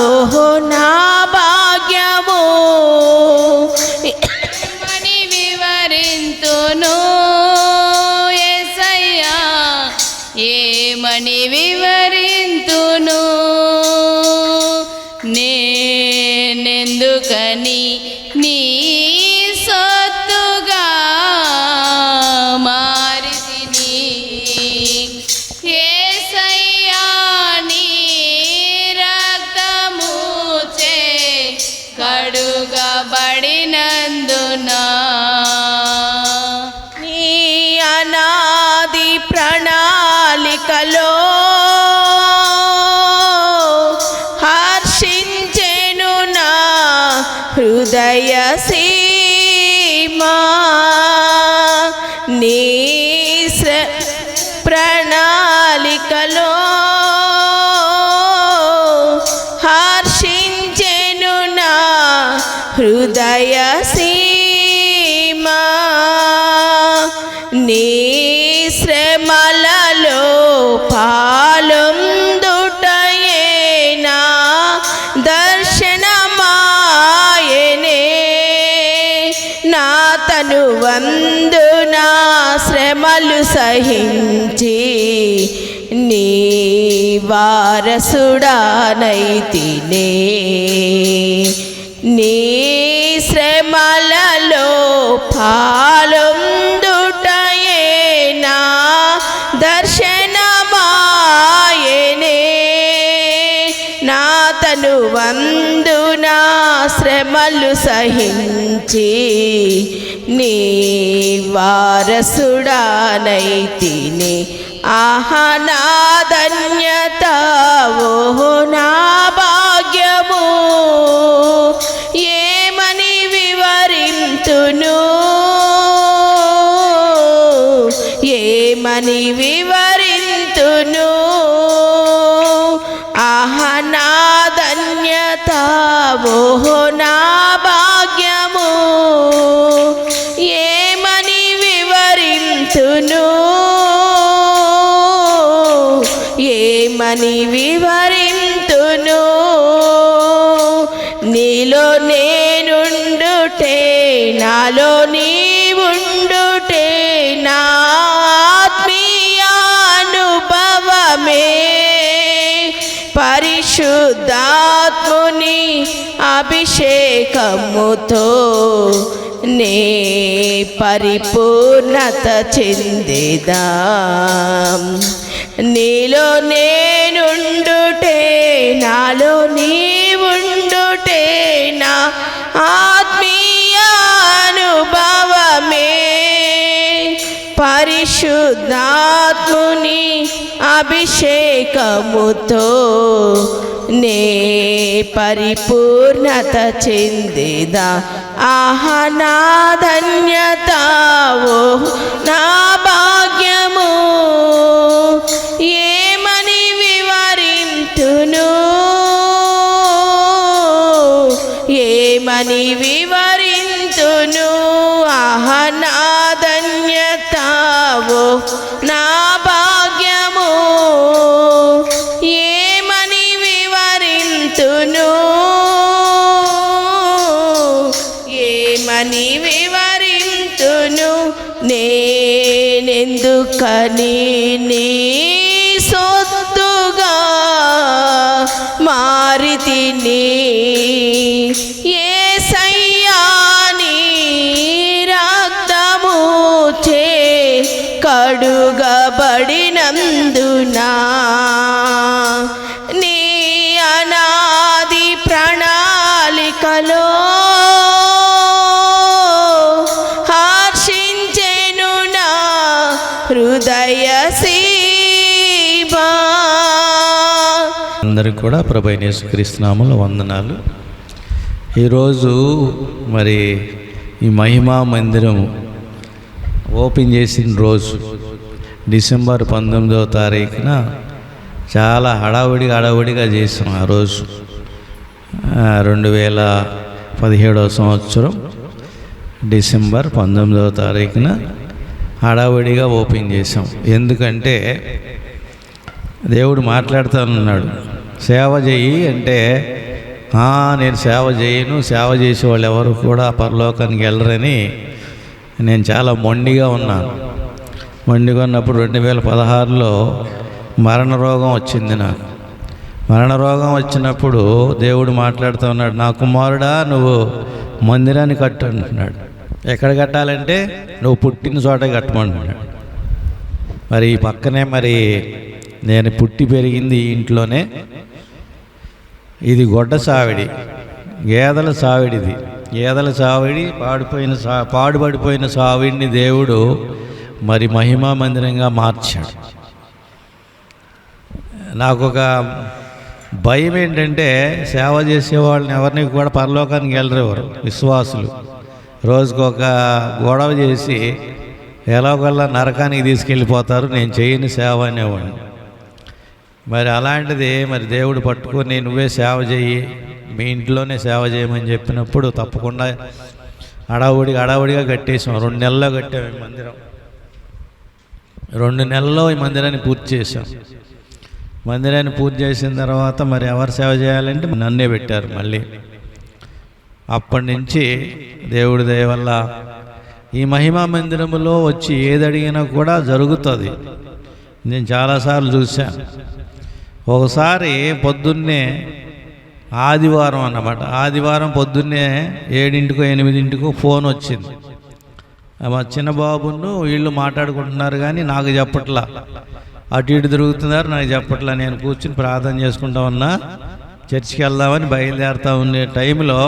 তো నీ ప్రణాళికలో హర్షించెను నా హృదయ సీమా. నీ శ్రమలలో పాలొందుటయేనా దర్శనమాయనే. నా తను శ్రమలు సహించి నీ వారసుడానైతినే నీ శ్రమలలో పాలొందుటయేనా దర్శనమాయనే. నా తను శ్రమలు సహించి నీ వారసుడానైతిని ఆహా నా ధన్యత ఓహో నా భాగ్యము. అని వివరింతును. నీలో నేనుండుటే నాలో నీవుండుటే నా ఆత్మీయానుభవమే పరిశుద్ధాత్ముని అభిషేకముతో నే పరిపూర్ణత చెందేదా. నీలో నేనుండుటే నాలో నీవుండుటే నా ఆత్మీయ అనుభవమే. పరిశుద్ధాత్ముని అభిషేకముతో నే పరిపూర్ణత చెందేదా. ఆహా నా ధన్యత ఓ నా భాగ్యము. మహిమని వివరించును ఆహనా ధన్యతావు నా భాగ్యము. ఏమని వివరించును ఏమని వివరించును నేనెందుకని నీ కూడా ప్రభు అయిన వందనాలు. ఈరోజు మరి ఈ మహిమా మందిరం ఓపెన్ చేసిన రోజు డిసెంబర్ పంతొమ్మిదవ తారీఖున చాలా హడావుడిగా హడావుడిగా చేసాం ఆ రోజు. రెండు వేల పదిహేడవ సంవత్సరం డిసెంబర్ పంతొమ్మిదవ తారీఖున హడావుడిగా ఓపెన్ చేసాం. ఎందుకంటే దేవుడు మాట్లాడుతానన్నాడు సేవ చెయ్యి అంటే నేను సేవ చేయను సేవ చేసే వాళ్ళు ఎవరు కూడా పరలోకానికి వెళ్ళరని నేను చాలా మొండిగా ఉన్నాను. మొండిగా ఉన్నప్పుడు రెండు వేల పదహారులో మరణ రోగం వచ్చింది నాకు. మరణ రోగం వచ్చినప్పుడు దేవుడు మాట్లాడుతూ ఉన్నాడు నా కుమారుడా నువ్వు మందిరాన్ని కట్టు అంటున్నాడు. ఎక్కడ కట్టాలంటే నువ్వు పుట్టిన చోట కట్టమంటున్నాడు. మరి ఈ పక్కనే మరి నేను పుట్టి పెరిగింది ఇంట్లోనే ఇది గొడ్డ సావిడి. గేదెల సావిడిది. గేదెల సావిడి పాడిపోయిన సా పాడుపడిపోయిన సావిడిని దేవుడు మరి మహిమా మందిరంగా మార్చాడు. నాకు ఒక భయం ఏంటంటే సేవ చేసే వాళ్ళని ఎవరిని కూడా పరలోకానికి వెళ్ళరు విశ్వాసులు. రోజుకు ఒక గొడవ చేసి ఎలాగోలా నరకానికి తీసుకెళ్ళిపోతారు నేను చేయని సేవ అనేవాడిని. మరి అలాంటిది మరి దేవుడు పట్టుకొని నువ్వే సేవ చెయ్యి మీ ఇంట్లోనే సేవ చేయమని చెప్పినప్పుడు తప్పకుండా అడావుడిగా అడావుడిగా కట్టేసాం. రెండు నెలల్లో కట్టాం ఈ మందిరం. రెండు నెలల్లో ఈ మందిరాన్ని పూర్తి చేసాం మందిరాన్ని పూర్తి చేసిన తర్వాత మరి ఎవరు సేవ చేయాలంటే నన్నే పెట్టారు మళ్ళీ. అప్పటి నుంచి దేవుడి దయ వల్ల ఈ మహిమా మందిరములో వచ్చి ఏది అడిగినా కూడా జరుగుతుంది. నేను చాలాసార్లు చూశాను. ఒకసారి పొద్దున్నే ఆదివారం అన్నమాట. ఆదివారం పొద్దున్నే ఏడింటికో ఎనిమిదింటికో ఫోన్ వచ్చింది. మా చిన్న బాబును వీళ్ళు మాట్లాడుకుంటున్నారు కానీ నాకు చెప్పట్లా. అటు ఇటు తిరుగుతున్నారు నాకు చెప్పట్లా. నేను కూర్చుని ప్రార్థన చేసుకుంటా ఉన్నా. చర్చికి వెళ్దామని బయలుదేరుతూ ఉండే టైంలో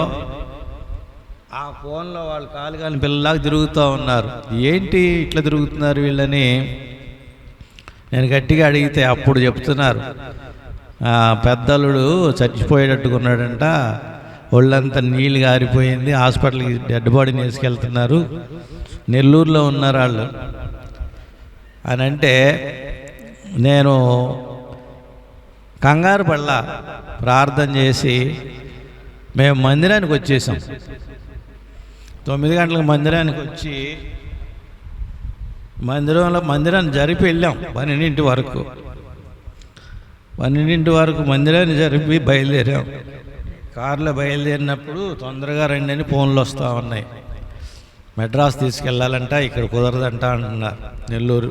ఆ ఫోన్లో వాళ్ళు కాలు కాని పిల్లలాగా తిరుగుతూ ఉన్నారు. ఏంటి ఇట్లా తిరుగుతున్నారు వీళ్ళని? నేను గట్టిగా అడిగితే అప్పుడు చెప్తున్నారు. పెద్దలుడు చచ్చిపోయేటట్టుకున్నాడంట. ఒళ్ళంతా నీళ్ళు గారిపోయింది. హాస్పిటల్కి డెడ్ బాడీని వేసుకెళ్తున్నారు నెల్లూరులో ఉన్నారు వాళ్ళు. అని అంటే నేను కంగారు పడలా. ప్రార్థన చేసి మేము మందిరానికి వచ్చేసాం. తొమ్మిది గంటలకు మందిరానికి వచ్చి మందిరంలో మందిరాన్ని జరిపి వెళ్ళాం. పన్నెండింటి వరకు. పన్నెండింటి వరకు మందిరాన్ని జరిపి బయలుదేరాం. కార్లో బయలుదేరినప్పుడు తొందరగా రండి అని ఫోన్లు వస్తూ ఉన్నాయి. మెడ్రాస్ తీసుకెళ్ళాలంట ఇక్కడ కుదరదంట అంటున్నారు నెల్లూరు.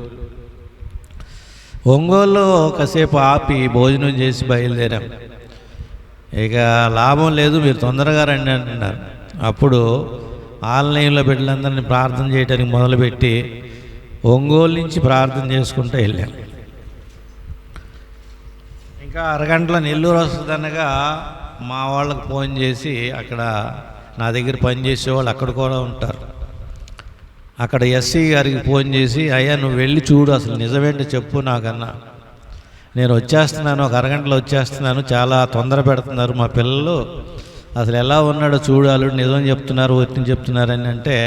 ఒంగోలులో కాసేపు ఆపి భోజనం చేసి బయలుదేరాం. ఇక లాభం లేదు మీరు తొందరగా రండి అంటున్నారు. అప్పుడు ఆన్లైన్లో బిడ్డలందరినీ ప్రార్థన చేయడానికి మొదలుపెట్టి ఒంగోలు నుంచి ప్రార్థన చేసుకుంటూ వెళ్ళాం. ఇంకా అరగంటలో నెల్లూరు వస్తుందనగా మా వాళ్ళకి ఫోన్ చేసి అక్కడ నా దగ్గర పనిచేసే వాళ్ళు అక్కడ కూడా ఉంటారు. అక్కడ ఎస్సీ గారికి ఫోన్ చేసి అయ్యా నువ్వు వెళ్ళి చూడు అసలు నిజమేంటి చెప్పు నాకన్నా. నేను వచ్చేస్తున్నాను ఒక అరగంటలో వచ్చేస్తున్నాను చాలా తొందర పెడుతున్నారు మా పిల్లలు. అసలు ఎలా ఉన్నాడో చూడాలి నిజం చెప్తున్నారు ఒత్తిని చెప్తున్నారని అంటే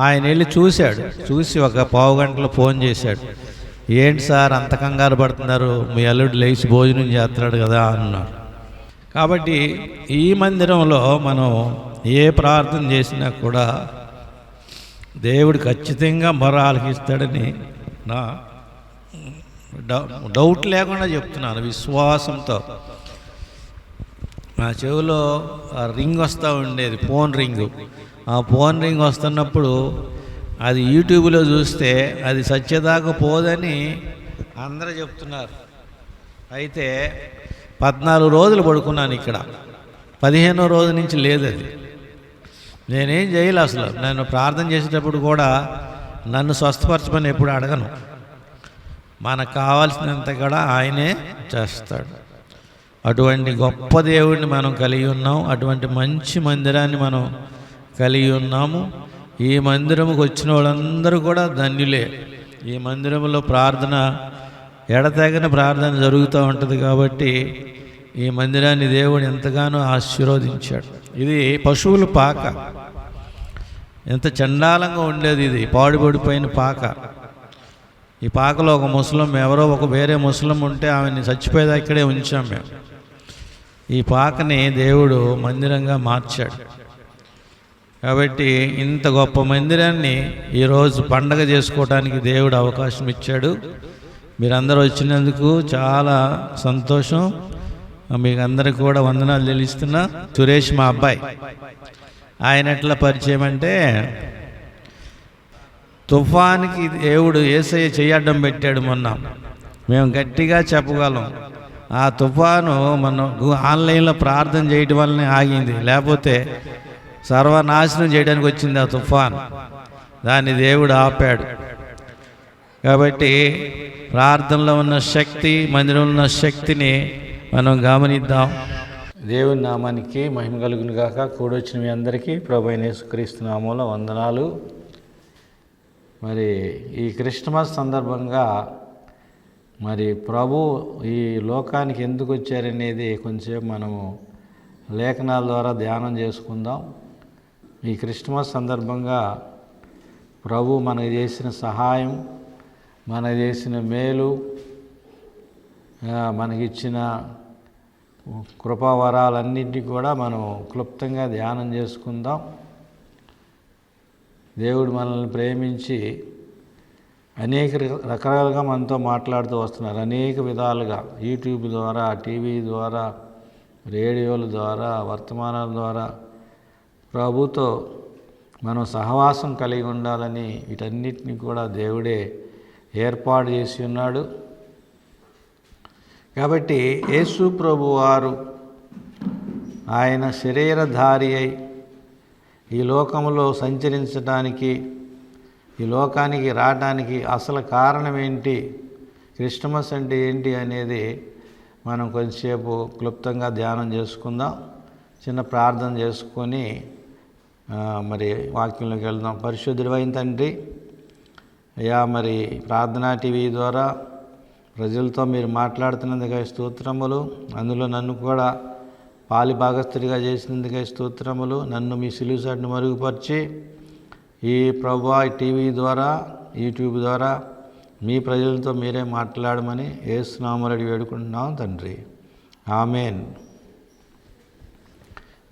ఆయన వెళ్ళి చూశాడు. చూసి ఒక పావు గంటలో ఫోన్ చేశాడు. ఏంటి సార్ అంత కంగారు పడుతున్నారు? మీ అల్లుడు లేచి భోజనం చేస్తున్నాడు కదా అన్నాడు. కాబట్టి ఈ మందిరంలో మనం ఏ ప్రార్థన చేసినా కూడా దేవుడు ఖచ్చితంగా మొర ఆలకిస్తాడని నా డౌట్ లేకుండా చెప్తున్నాను విశ్వాసంతో. నా చెవిలో ఆ రింగ్ వస్తూ ఉండేది ఫోన్ రింగ్. ఆ ఫోన్ రింగ్ వస్తున్నప్పుడు అది యూట్యూబ్లో చూస్తే అది సత్యదాకా పోదని అందరూ చెప్తున్నారు. అయితే పద్నాలుగు రోజులు పడుకున్నాను ఇక్కడ. పదిహేనో రోజు నుంచి లేదు అది. నేనేం చేయలే అసలు? నేను ప్రార్థన చేసేటప్పుడు కూడా నన్ను స్వస్థపరచమని ఎప్పుడు అడగను. మనకు కావాల్సినంత కూడా ఆయనే చేస్తాడు. అటువంటి గొప్ప దేవుడిని మనం కలిగి ఉన్నాం. అటువంటి మంచి మందిరాన్ని మనం కలిగి ఉన్నాము. ఈ మందిరముకు వచ్చిన వాళ్ళందరూ కూడా ధన్యులే. ఈ మందిరంలో ప్రార్థన ఎడతెగని ప్రార్థన జరుగుతూ ఉంటుంది కాబట్టి ఈ మందిరాన్ని దేవుడు ఎంతగానో ఆశీర్వదించాడు. ఇది పశువుల పాక. ఎంత చండాలంగా ఉండేది ఇది పాడుబడిపోయిన పాక. ఈ పాకలో ఒక ముసలం ఎవరో ఒక వేరే ముసలం ఉంటే ఆమెని చచ్చిపోయేదా ఇక్కడే ఉంచాం మేము. ఈ పాకని దేవుడు మందిరంగా మార్చాడు. కాబట్టి ఇంత గొప్ప మందిరాన్ని ఈరోజు పండగ చేసుకోవడానికి దేవుడు అవకాశం ఇచ్చాడు. మీరందరూ వచ్చినందుకు చాలా సంతోషం. మీకు అందరికి కూడా వందనాలు తెలుస్తున్నా. సురేష్ మా అబ్బాయి. ఆయన ఎట్లా పరిచయం అంటే తుఫాన్కి దేవుడు ఏసయ్య చేయడం పెట్టాడు మొన్న. మేము గట్టిగా చెప్పగలం. ఆ తుఫాను మనం ఆన్లైన్లో ప్రార్థన చేయటం వల్లనే ఆగింది. లేకపోతే సర్వనాశనం చేయడానికి వచ్చింది ఆ తుఫాన్. దాన్ని దేవుడు ఆపాడు. కాబట్టి ప్రార్థనలో ఉన్న శక్తి మందిరంలో ఉన్న శక్తిని మనం గమనిద్దాం. దేవుని నామానికి మహిమ కలుగును గాక. కూడొచ్చిన మీ అందరికీ ప్రభు యేసుక్రీస్తు నామంలో వందనాలు. మరి ఈ క్రిస్మస్ సందర్భంగా మరి ప్రభు ఈ లోకానికి ఎందుకు వచ్చారనేది కొంచెం మనము లేఖనాల ద్వారా ధ్యానం చేసుకుందాం. ఈ క్రిస్మస్ సందర్భంగా ప్రభు మనకు చేసిన సహాయం మనకు చేసిన మేలు మనకిచ్చిన కృపావరాలన్నింటినీ కూడా మనం క్లుప్తంగా ధ్యానం చేసుకుందాం. దేవుడు మనల్ని ప్రేమించి అనేక రకరకాలుగా మనతో మాట్లాడుతూ వస్తున్నారు. అనేక విధాలుగా యూట్యూబ్ ద్వారా టీవీ ద్వారా రేడియోల ద్వారా వర్తమానాల ద్వారా ప్రభుతో మనం సహవాసం కలిగి ఉండాలని వీటన్నిటిని కూడా దేవుడే ఏర్పాటు చేసి ఉన్నాడు. కాబట్టి యేసు ప్రభు వారు ఆయన శరీరధారి అయి ఈ లోకంలో సంచరించడానికి ఈ లోకానికి రావడానికి అసలు కారణం ఏంటి క్రిస్టమస్ అంటే ఏంటి అనేది మనం కొంచెంసేపు క్లుప్తంగా ధ్యానం చేసుకుందాం. చిన్న ప్రార్థన చేసుకొని మరి వాక్యంలోకి వెళ్దాం. పరిశుద్ధుడైన తండ్రి అయ్యా మరి ప్రార్థనా టీవీ ద్వారా ప్రజలతో మీరు మాట్లాడుతున్నందుకై స్తోత్రములు. అందులో నన్ను కూడా పాలి భాగస్థుడిగా చేసినందుకై స్తోత్రములు. నన్ను మీ సిలుసాటిని మరుగుపరిచి ఈ ప్రభా టీవీ ద్వారా యూట్యూబ్ ద్వారా మీ ప్రజలతో మీరే మాట్లాడమని ఏసునామరడి వేడుకుంటున్నాం తండ్రి. ఆమెన్.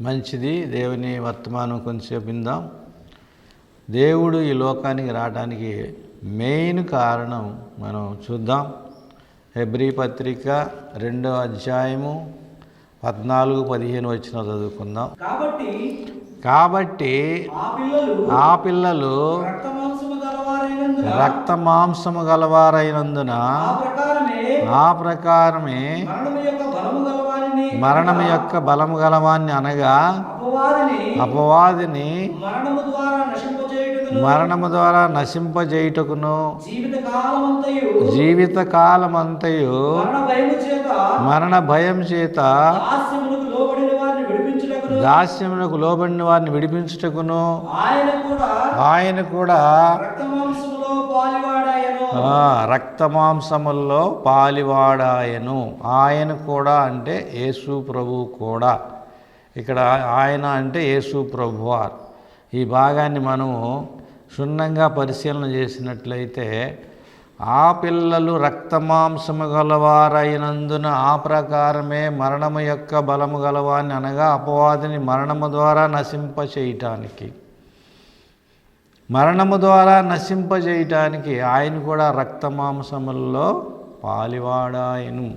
మంచిది. దేవుని వర్తమానం కొంచెంసేపు విందాం. దేవుడు ఈ లోకానికి రావడానికి మెయిన్ కారణం మనం చూద్దాం. హెబ్రీ పత్రిక రెండో అధ్యాయము పద్నాలుగు పదిహేను వచ్చిన చదువుకుందాం. కాబట్టి కాబట్టి ఆ పిల్లలు రక్త మాంసము గలవారైనందున ఆ ప్రకారమే ఆ ప్రకారమే మరణము యొక్క బలము గలవారిని మరణం యొక్క బలము గలవాన్ని అనగా అపవాదిని మరణము ద్వారా నశింపజేయుటకును జీవిత కాలమంతయు మరణ భయం చేత దాస్యమునకు లోబడిన వారిని విడిపించుటకును ఆయన కూడా పాలివాడాయను. రక్తమాంసముల్లో పాలివాడాయను. ఆయన కూడా అంటే యేసు ప్రభు కూడా. ఇక్కడ ఆయన అంటే యేసు ప్రభువార్ ఈ భాగాన్ని మనము క్షుణ్ణంగా పరిశీలన చేసినట్లయితే ఆ పిల్లలు రక్తమాంసము గలవారైనందున ఆ ప్రకారమే మరణము యొక్క బలము గలవాన్ని అనగా అపవాదిని మరణము ద్వారా నశింప చేయటానికి మరణము ద్వారా నశింపజేయటానికి ఆయన కూడా రక్తమాంసముల్లో పాలివాడాయను.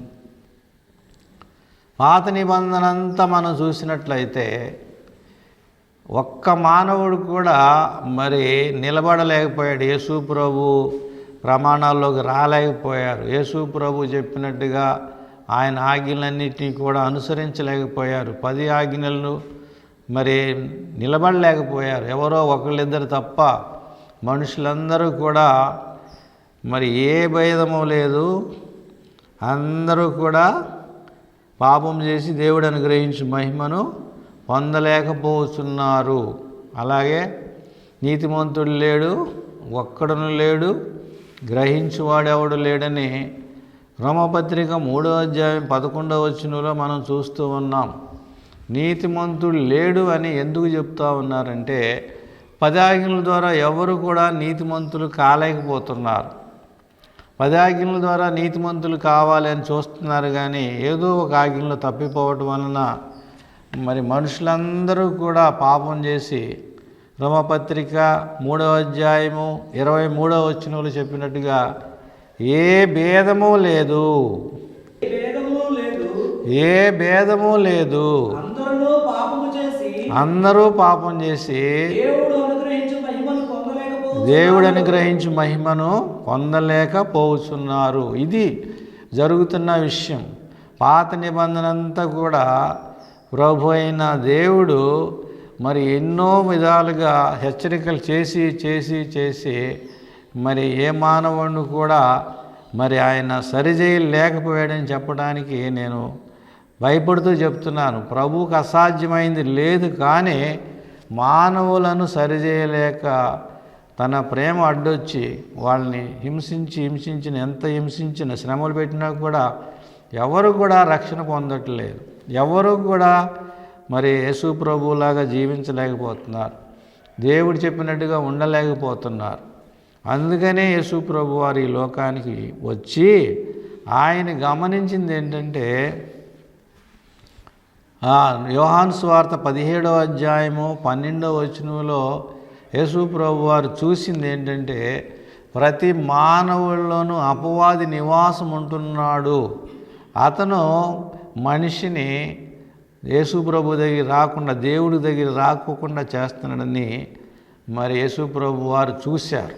పాత నిబంధన అంతా మనం చూసినట్లయితే ఒక్క మానవుడు కూడా మరి నిలబడలేకపోయాడు. యేసు ప్రభు ప్రమాణాల్లోకి రాలేకపోయారు. యేసు ప్రభు చెప్పినట్టుగా ఆయన ఆజ్ఞలన్నింటినీ కూడా అనుసరించలేకపోయారు. పది ఆజ్ఞలను మరి నిలబడలేకపోయారు. ఎవరో ఒకళ్ళిద్దరు తప్ప మనుషులందరూ కూడా మరి ఏ భేదము లేదు. అందరూ కూడా పాపం చేసి దేవుడు అనుగ్రహించి మహిమను పొందలేకపోతున్నారు. అలాగే నీతిమంతుడు లేడు ఒక్కడును లేడు గ్రహించువాడెవడు లేడని రోమపత్రిక మూడో అధ్యాయం పదకొండవ వచనంలో మనం చూస్తూ ఉన్నాం. నీతిమంతుడు లేడు అని ఎందుకు చెప్తా ఉన్నారంటే పదాజ్ఞల ద్వారా ఎవరు కూడా నీతిమంతులు కాలేకపోతున్నారు. పదాజ్ఞల ద్వారా నీతిమంతులు కావాలి అని చూస్తున్నారు కానీ ఏదో ఒక ఆజ్ఞలో తప్పిపోవటం వలన మరి మనుషులందరూ కూడా పాపం చేసి రోమపత్రిక మూడవ అధ్యాయము ఇరవై మూడవ వచనంలో చెప్పినట్టుగా ఏ భేదము లేదు. ఏ భేదము లేదు ఏ భేదము లేదు అందరూ పాపము చేసి అందరూ పాపం చేసి దేవుడు అనుగ్రహించి మహిమను పొందలేకపోతున్నారు. ఇది జరుగుతున్న విషయం. పాత నిబంధన అంతా కూడా ప్రభు అయిన దేవుడు మరి ఎన్నో విధాలుగా హెచ్చరికలు చేసి చేసి చేసి మరి ఏ మానవుడిని కూడా మరి ఆయన సరిచేయలేకపోయాడని చెప్పడానికి నేను భయపడుతూ చెప్తున్నాను ప్రభువుకు అసాధ్యమైంది లేదు కానీ మానవులను సరిచేయలేక తన ప్రేమ అడ్డొచ్చి వాళ్ళని హింసించి హింసించిన ఎంత హింసించిన శ్రమలు పెట్టినా కూడా ఎవరు కూడా రక్షణ పొందట్లేదు. ఎవరు కూడా మరి యేసు ప్రభువులాగా జీవించలేకపోతున్నారు. దేవుడు చెప్పినట్టుగా ఉండలేకపోతున్నారు. అందుకనే యేసు ప్రభు వారు ఈ లోకానికి వచ్చి ఆయన గమనించింది ఏంటంటే యోహాను స్వార్త పదిహేడవ అధ్యాయము పన్నెండవ వచనంలో యేసు ప్రభు వారు చూసింది ఏంటంటే ప్రతి మానవుల్లోనూ అపవాది నివాసం ఉంటున్నాడు. అతను మనిషిని యేసు ప్రభు దగ్గర రాకుండా దేవుడి దగ్గర రాకోకుండా చేస్తున్నాడని మరి యేసు ప్రభు వారు చూశారు.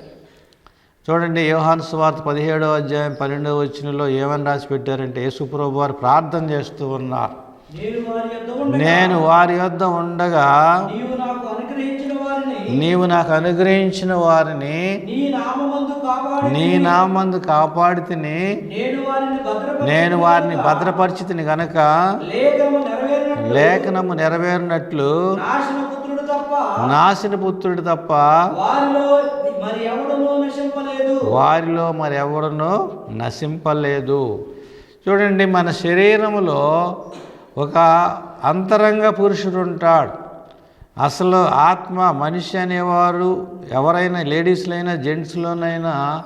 చూడండి యోహాన్ స్వార్త పదిహేడవ అధ్యాయం పన్నెండవ వచ్చినలో ఏమని రాసి పెట్టారంటే యేసుప్రభు వారు ప్రార్థన చేస్తూ ఉన్నారు. నేను వారి యొద్ద ఉండగా నీవు నాకు అనుగ్రహించిన వారిని. నీ నామమందు కాపాడి నీ నామందు కాపాడితిని నేను వారిని భద్రపరిచి భద్రపరిచితిని గనక లేఖనము నెరవేరినట్లు. నాశన పుత్రుడు తప్ప వారిలో మరి వారిలో ఎవడనూ నశింపలేదు. చూడండి మన శరీరములో ఒక అంతరంగ పురుషుడు ఉంటాడు. అసలు ఆత్మ మనిషి అనేవారు ఎవరైనా లేడీస్లైనా జెంట్స్లోనైనా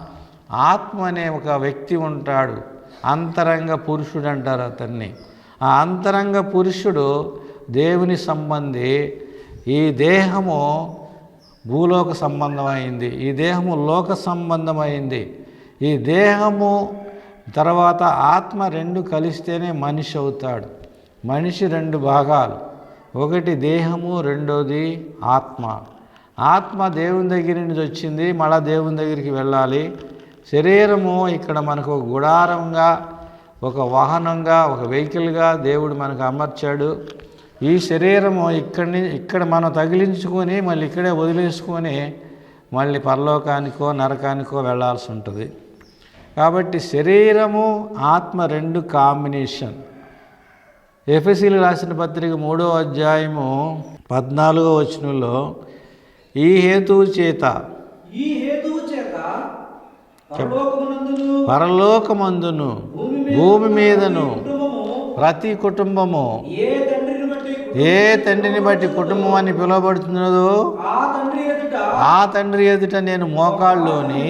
ఆత్మ అనే ఒక వ్యక్తి ఉంటాడు. అంతరంగ పురుషుడు అంటారు అతన్ని. ఆ అంతరంగ పురుషుడు దేవుని సంబంధి. ఈ దేహము భూలోక సంబంధమైంది. ఈ దేహము లోక సంబంధమైంది. ఈ దేహము తర్వాత ఆత్మ రెండు కలిస్తేనే మనిషి అవుతాడు. మనిషి రెండు భాగాలు. ఒకటి దేహము రెండోది ఆత్మ. ఆత్మ దేవుని దగ్గర నుంచి వచ్చింది మళ్ళా దేవుని దగ్గరికి వెళ్ళాలి. శరీరము ఇక్కడ మనకు గుడారంగా ఒక వాహనంగా ఒక వెహికల్గా దేవుడు మనకు అమర్చాడు. ఈ శరీరము ఇక్కడి ఇక్కడ మనం తగిలించుకొని మళ్ళీ ఇక్కడే వదిలేసుకొని మళ్ళీ పరలోకానికో నరకానికో వెళ్ళాల్సి ఉంటుంది. కాబట్టి శరీరము ఆత్మ రెండు కాంబినేషన్. ఎఫ్ఎసీలు రాసిన పత్రిక మూడో అధ్యాయము పద్నాలుగో వచనంలో ఈ హేతువు చేత ఈ హేతువు చేత పరలోకమందును భూమి మీదను ప్రతి కుటుంబము ఏ తండ్రిని బట్టి కుటుంబం అని పిలువబడుతున్నదో ఆ తండ్రి ఎదుట ఆ తండ్రి ఎదుట నేను మోకాళ్ళలోని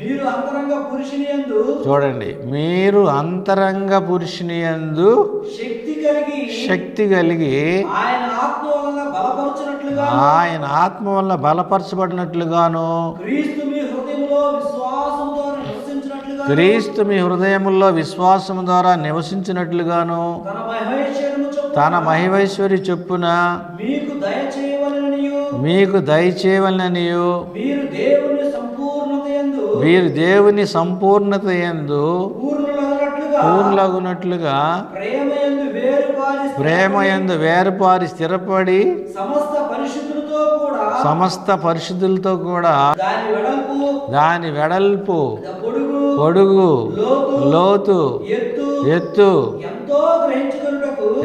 మీరు అంతరంగ పురుషుని యందు చూడండి మీరు అంతరంగ పురుషుని యందు శక్తి కలిగి శక్తి కలిగి ఆయన ఆత్మ బలపరచునట్లుగా ఆయన ఆత్మ వల్ల బలపరచబడినట్లుగాను క్రీస్తు మీ హృదయంలో విశ్వాసం ద్వారా నివసించినట్లుగా క్రీస్తు మీ హృదయముల్లో విశ్వాసము ద్వారా నివసించినట్లుగాను తన మహేశ్వరము చొప్పున తన మహిమైశ్వరి చొప్పున మీకు దయచేయమని మీకు దయచేయవలననియు మీరు వీరు దేవుని సంపూర్ణత ఎందు పూర్ణులగునట్లుగా ప్రేమ ఎందు వేరుపారి స్థిరపడి సమస్త పరిశుద్ధులతో కూడా సమస్త పరిశుద్ధులతో కూడా దాని వెడల్పు పొడుగు లోతు ఎత్తు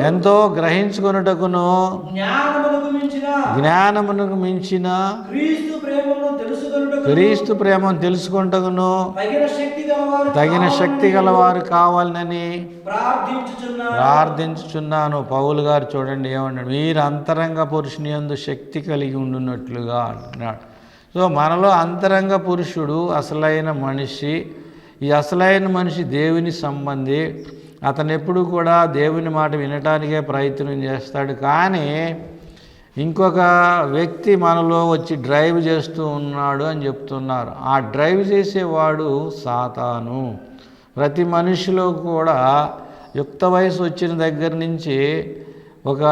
ఎంతో గ్రహించుకొనుటకు ఎంతో గ్రహించుకొనుటకును జ్ఞానమునకు మించిన క్రీస్తు ప్రేమను తెలుసుకుంటకును తగిన శక్తి గలవారు కావాలని ప్రార్థించుచున్నాను. పౌలు గారు చూడండి ఏమన్నాడు మీరు అంతరంగ పురుషుని యందు శక్తి కలిగి ఉండున్నట్లుగా అంటున్నాడు సో మనలో అంతరంగ పురుషుడు అసలైన మనిషి ఈ అసలైన మనిషి దేవుని సంబంధి. అతను ఎప్పుడు కూడా దేవుని మాట వినటానికే ప్రయత్నం చేస్తాడు. కానీ ఇంకొక వ్యక్తి మనలో వచ్చి డ్రైవ్ చేస్తూ ఉన్నాడు అని చెప్తున్నారు. ఆ డ్రైవ్ చేసేవాడు సాతాను. ప్రతి మనిషిలో కూడా యుక్త వయసు వచ్చిన దగ్గర నుంచి ఒక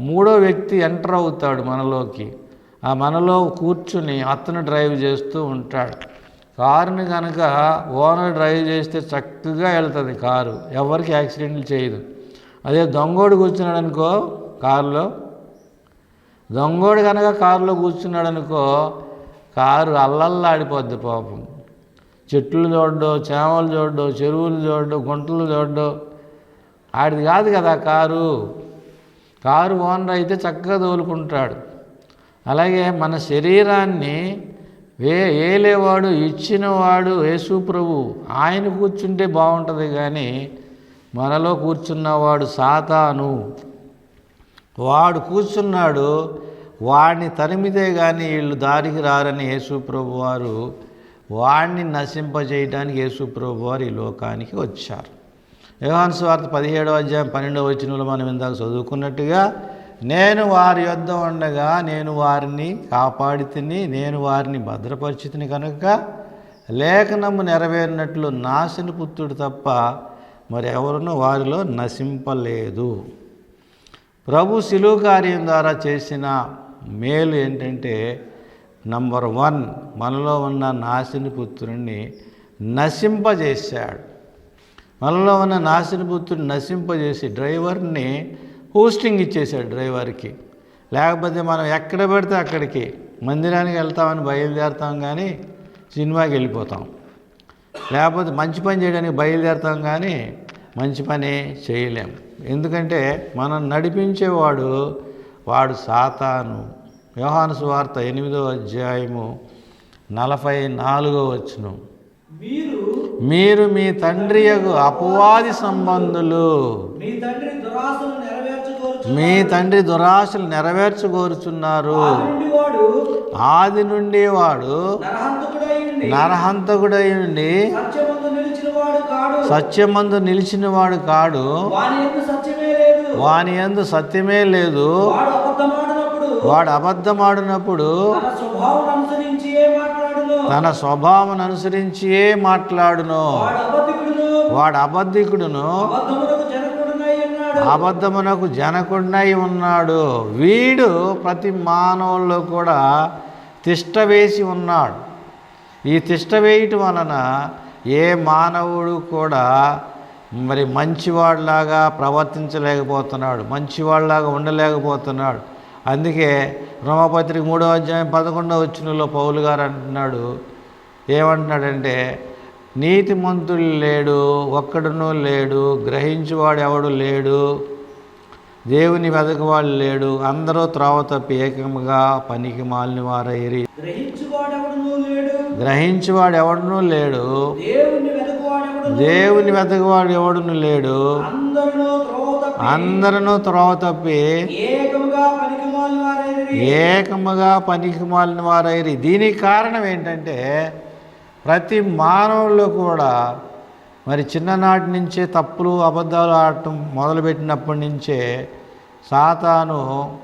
మూడో వ్యక్తి ఎంటర్ అవుతాడు మనలోకి. ఆ మనలో కూర్చుని అతను డ్రైవ్ చేస్తూ ఉంటాడు. కారుని కనుక ఓనర్ డ్రైవ్ చేస్తే చక్కగా వెళ్తుంది కారు. ఎవరికి యాక్సిడెంట్లు చేయదు. అదే దొంగోడు కూర్చున్నాడు అనుకో కారులో దొంగోడు కనుక కారులో కూర్చున్నాడు అనుకో కారు అల్లల్లాడిపోద్ది పాపం. చెట్లు చూడడం చేమలు చూడడం చెరువులు చూడడం గుంటలు చూడడం ఆడిది కాదు కదా కారు. కారు ఓనర్ అయితే చక్కగా తోలుకుంటాడు. అలాగే మన శరీరాన్ని వే ఏలేవాడు ఇచ్చినవాడు యేసు ప్రభు. ఆయన కూర్చుంటే బాగుంటుంది కానీ మనలో కూర్చున్నవాడు సాతాను. వాడు కూర్చున్నాడు వాడిని తరిమితే కానీ వీళ్ళు దారికి రారని యేసుప్రభు వారు వాడిని నశింపజేయడానికి యేసుప్రభు వారు ఈ లోకానికి వచ్చారు. యోహాను స్వార్థ పదిహేడవ అధ్యాయం పన్నెండవ వచనంలో మనం ఇందాక చదువుకున్నట్టుగా నేను వారి యొద్ద ఉండగా నేను వారిని కాపాడి తిని నేను వారిని భద్రపరిచితిని కనుక లేఖనము నెరవేరినట్లు నాశని పుత్రుడు తప్ప మరి ఎవరునూ వారిలో నశింపలేదు. ప్రభు శిలువ కార్యం ద్వారా చేసిన మేలు ఏంటంటే నంబర్ వన్ మనలో ఉన్న నాశని పుత్రుణ్ణి నశింపజేశాడు. మనలో ఉన్న నాశని పుత్రుడిని నశింపజేసి డ్రైవర్ని పోస్టింగ్ ఇచ్చేశాడు డ్రైవర్కి. లేకపోతే మనం ఎక్కడ పెడితే అక్కడికి మందిరానికి వెళ్తామని బయలుదేరుతాం కానీ సినిమాకి వెళ్ళిపోతాం. లేకపోతే మంచి పని చేయడానికి బయలుదేరుతాం కానీ మంచి పని చేయలేం. ఎందుకంటే మనం నడిపించేవాడు వాడు సాతాను. యోహాను సువార్త ఎనిమిదో అధ్యాయము నలభై నాలుగో వచ్చును మీరు మీరు మీ తండ్రి అపవాది సంబంధులు. మీ తండ్రి దురాశలు నెరవేర్చుకోరుచున్నారు. ఆది నుండి వాడు నరహంతకుడై ఉండి సత్యమందు నిలిచిన వాడు కాడు. వాని ఎందు సత్యమే లేదు. వాడు అబద్ధమాడినప్పుడు. వాడు అబద్ధమాడినప్పుడు తన స్వభావం అనుసరించి ఏ మాట్లాడును? తన స్వభావం అనుసరించియే మాట్లాడును? వాడు అబద్ధికుడును. అబద్ధమునకు జనకుండై ఉన్నాడు. వీడు ప్రతి మానవుల్లో కూడా తిష్ట వేసి ఉన్నాడు. ఈ తిష్ట వేయటం వలన ఏ మానవుడు కూడా మరి మంచివాడిలాగా ప్రవర్తించలేకపోతున్నాడు. మంచివాడిలాగా ఉండలేకపోతున్నాడు. అందుకే రోమపత్రిక మూడో అధ్యాయం పదకొండవ వచ్చినలో పౌలు గారు అంటున్నాడు. ఏమంటున్నాడంటే నీతిమంతుడు లేడు ఒక్కడునూ లేడు గ్రహించువాడు ఎవడు లేడు దేవుని వెదకవాడు లేడు అందరూ త్రోవ తప్పి ఏకముగా పనికి మాలిన లేడు. గ్రహించువాడు ఎవడునూ లేడు. దేవుని వెతకవాడు ఎవడును లేడు. అందరిలో త్రోవ తప్పి అందరూ త్రోవ తప్పి ఏకముగా పనికి మాలిన వారైరి దీనికి కారణం ఏంటంటే ప్రతి మానవుల్లో కూడా మరి చిన్ననాటి నుంచే తప్పులు అబద్ధాలు ఆడటం మొదలుపెట్టినప్పటి నుంచే సాతాను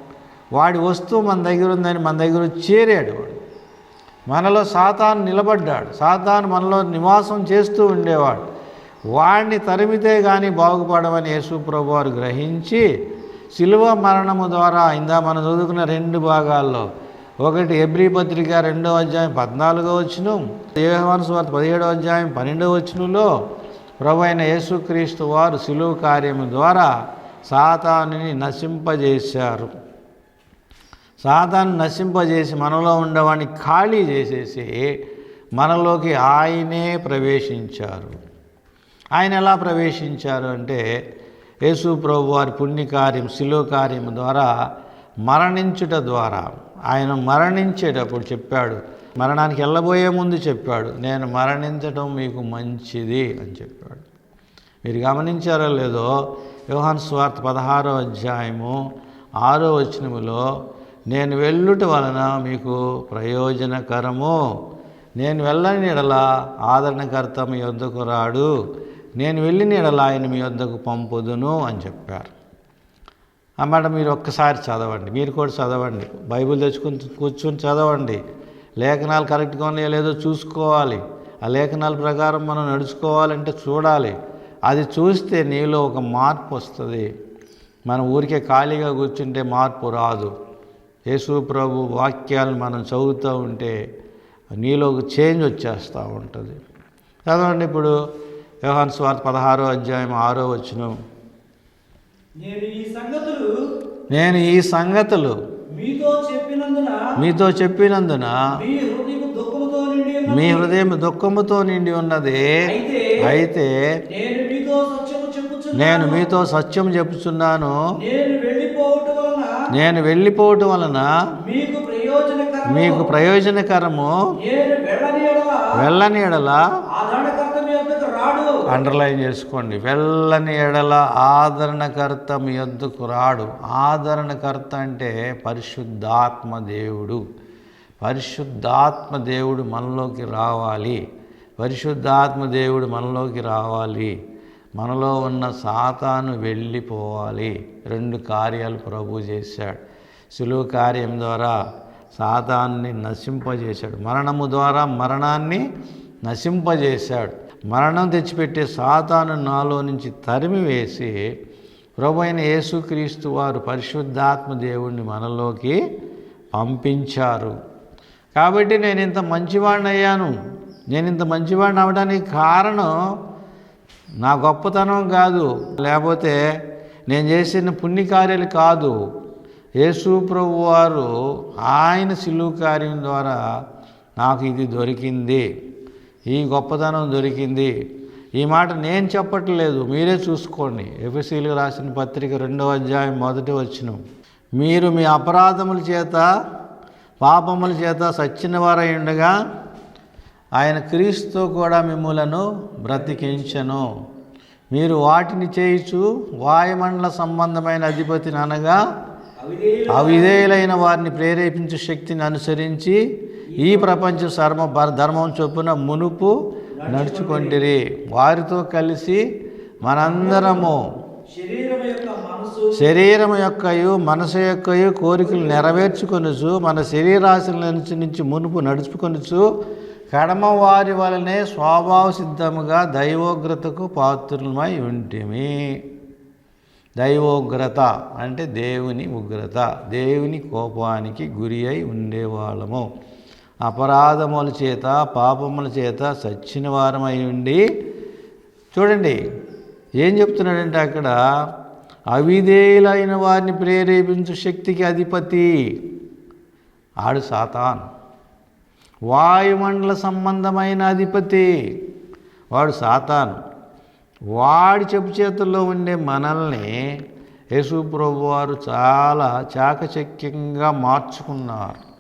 వాడి వస్తువు మన దగ్గర ఉందని మన దగ్గర చేరాడు వాడు. మనలో సాతాను నిలబడ్డాడు. సాతాను మనలో నివాసం చేస్తూ ఉండేవాడు. వాడిని తరిమితే కానీ బాగుపడమని యేసుప్రభు వారు గ్రహించి శిలువ మరణము ద్వారా ఇందా మనం చదువుకున్న రెండు భాగాల్లో ఒకటి ఎబ్రి పత్రిక రెండవ అధ్యాయం పద్నాలుగో వచ్చిన దేవహాను స్వార్థ పదిహేడవ అధ్యాయం పన్నెండవ వచ్చినలో ప్రభు అయిన యేసుక్రీస్తు వారు సిలువు కార్యము ద్వారా సాతానుని నశింపజేశారు. సాతాను నశింపజేసి మనలో ఉండవాన్ని ఖాళీ చేసేసి మనలోకి ఆయనే ప్రవేశించారు. ఆయన ఎలా ప్రవేశించారు అంటే యేసు ప్రభు వారి పుణ్యకార్యం శిలో కార్యం ద్వారా మరణించుట ద్వారా. ఆయన మరణించేటప్పుడు చెప్పాడు మరణానికి వెళ్ళబోయే ముందు చెప్పాడు నేను మరణించడం మీకు మంచిది అని చెప్పాడు. మీరు గమనించారో లేదో యోహాన్ స్వార్థ పదహారో అధ్యాయము ఆరో వచనములో నేను వెళ్ళుట వలన మీకు ప్రయోజనకరము. నేను వెళ్ళని ఎడల ఆదరణకర్త మీ వద్దకు రాడు. నేను వెళ్ళిన ఎడల ఆయన మీ వద్దకు పంపుదును అని చెప్పారు. అన్నమాట మీరు ఒక్కసారి చదవండి మీరు కూడా చదవండి బైబిల్ తెచ్చుకుని కూర్చొని చదవండి లేఖనాలు కరెక్ట్గా ఉన్నాయో లేదో చూసుకోవాలి ఆ లేఖనాల ప్రకారం మనం నడుచుకోవాలంటే చూడాలి. అది చూస్తే నీలో ఒక మార్పు వస్తుంది. మనం ఊరికే ఖాళీగా కూర్చుంటే మార్పు రాదు. యేసు ప్రభు వాక్యాలు మనం చదువుతూ ఉంటే నీలో ఒక చేంజ్ వచ్చేస్తూ ఉంటుంది. చదవండి ఇప్పుడు వ్యవహాన్ స్వార్థ పదహారో అధ్యాయం ఆరో వచ్చినం నేను ఈ సంగతులు నేను ఈ సంగతులు మీతో చెప్పినందున మీతో చెప్పినందున మీ హృదయం దుఃఖముతో నిండి ఉన్నది. అయితే నేను మీతో సత్యం చెప్పుచున్నాను. నేను వెళ్ళిపోవటం వలన మీకు ప్రయోజనకరము. మీకు ప్రయోజనకరము నేను వెళ్ళని ఎడల వెళ్ళని ఎడల ఆదరణకర్త మీ వద్దకు రాడు అండర్లైన్ చేసుకోండి. వెళ్ళని ఎడల ఆదరణకర్త మీ వద్దకు రాడు. ఆదరణకర్త అంటే పరిశుద్ధాత్మ దేవుడు. పరిశుద్ధాత్మ దేవుడు మనలోకి రావాలి. పరిశుద్ధాత్మ దేవుడు మనలోకి రావాలి. మనలో ఉన్న సాతాను వెళ్ళిపోవాలి. రెండు కార్యాలు ప్రభు చేశాడు. సులువు కార్యం ద్వారా సాతాన్ని నశింపజేశాడు. మరణము ద్వారా మరణాన్ని నశింపజేశాడు. మరణం తెచ్చిపెట్టే సాతాను నాలో నుంచి తరిమి వేసి ప్రభు అయిన యేసుక్రీస్తు వారు పరిశుద్ధాత్మ దేవుణ్ణి మనలోకి పంపించారు. కాబట్టి నేను ఇంత మంచివాడిని అయ్యాను. నేను ఇంత మంచివాడిని అవడానికి కారణం నా గొప్పతనం కాదు. లేకపోతే నేను చేసిన పుణ్యకార్యాలు కాదు. యేసు ప్రభు వారు ఆయన సిలువు కార్యం ద్వారా నాకు ఇది దొరికింది. ఈ గొప్పతనం దొరికింది. ఈ మాట నేను చెప్పట్లేదు మీరే చూసుకోండి. ఎఫ్ఎస్సీలకు రాసిన పత్రిక రెండవ అధ్యాయం మొదటి వచ్చిన మీరు మీ అపరాధముల చేత పాపముల చేత సచ్చిన వారై ఉండగా ఆయన క్రీస్తుతో కూడా మిమ్ములను బ్రతికించను. మీరు వాటిని చేయుచు వాయుమండల సంబంధమైన అధిపతిని అనగా అవిధేయులైన వారిని ప్రేరేపించే శక్తిని అనుసరించి ఈ ప్రపంచ సర్మ ధర్మం చొప్పున మునుపు నడుచుకొంటిరి వారితో కలిసి మనందరము శరీరం యొక్క మనసు శరీరం యొక్కయు మనసు యొక్కయు కోరికలు నెరవేర్చుకొనుచు మన శరీరాశుల నుంచి నుంచి మునుపు నడుచుకొనుచు కడమ వారి వలనే స్వభావ సిద్ధముగా దైవోగ్రతకు పాత్రులమై ఉంటిమి. దైవోగ్రత అంటే దేవుని ఉగ్రత దేవుని కోపానికి గురి అయి ఉండేవాళ్ళము. అపరాధముల చేత పాపముల చేత సచ్చిన వారమై ఉండి చూడండి ఏం చెప్తున్నాడంటే అక్కడ అవిధేయులైన వారిని ప్రేరేపించు శక్తికి అధిపతి ఆడు సాతాన్. వాయుమండల సంబంధమైన అధిపతి వాడు సాతాను. వాడి చెప్పు చేతుల్లో ఉండే మనల్ని యేసు ప్రభు వారు చాలా చాకచక్యంగా మార్చుకున్నారు.